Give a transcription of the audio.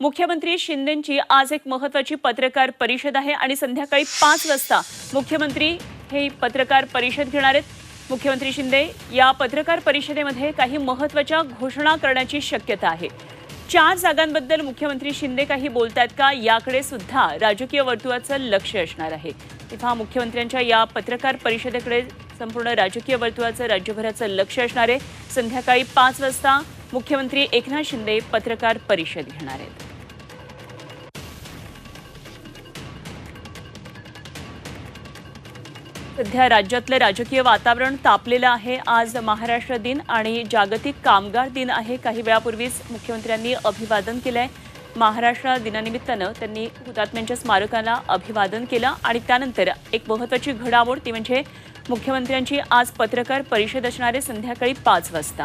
मुख्यमंत्री शिंदेची आज एक महत्वाची पत्रकार परिषद आहे आणि संध्याकाळी पाच वाजता मुख्यमंत्री हे पत्रकार परिषद घेणार आहेत. मुख्यमंत्री शिंदे या पत्रकार परिषदेमध्ये काही महत्त्वाच्या घोषणा करण्याची शक्यता आहे. चार जागांबद्दल मुख्यमंत्री शिंदे काही बोलतात का? याकडे सुद्धा राजकीय वर्तुळाचं लक्ष असणार आहे. तेव्हा मुख्यमंत्र्यांच्या या पत्रकार परिषदेकडे संपूर्ण राजकीय वर्तुळाचं राज्यभराचं लक्ष असणार आहे. संध्याकाळी पाच वाजता मुख्यमंत्री एकनाथ शिंदे पत्रकार परिषद घेणार आहेत. सध्या राज्यातलं राजकीय वातावरण तापलेलं आहे. आज महाराष्ट्र दिन आणि जागतिक कामगार दिन आहे. काही वेळापूर्वीच मुख्यमंत्र्यांनी अभिवादन केलं आहे महाराष्ट्र दिनानिमित्तानं त्यांनी हुतात्म्यांच्या स्मारकाला अभिवादन केलं आणि त्यानंतर एक महत्त्वाची घडामोड ती म्हणजे मुख्यमंत्र्यांची आज पत्रकार परिषद असणारे संध्याकाळी पाच वाजता.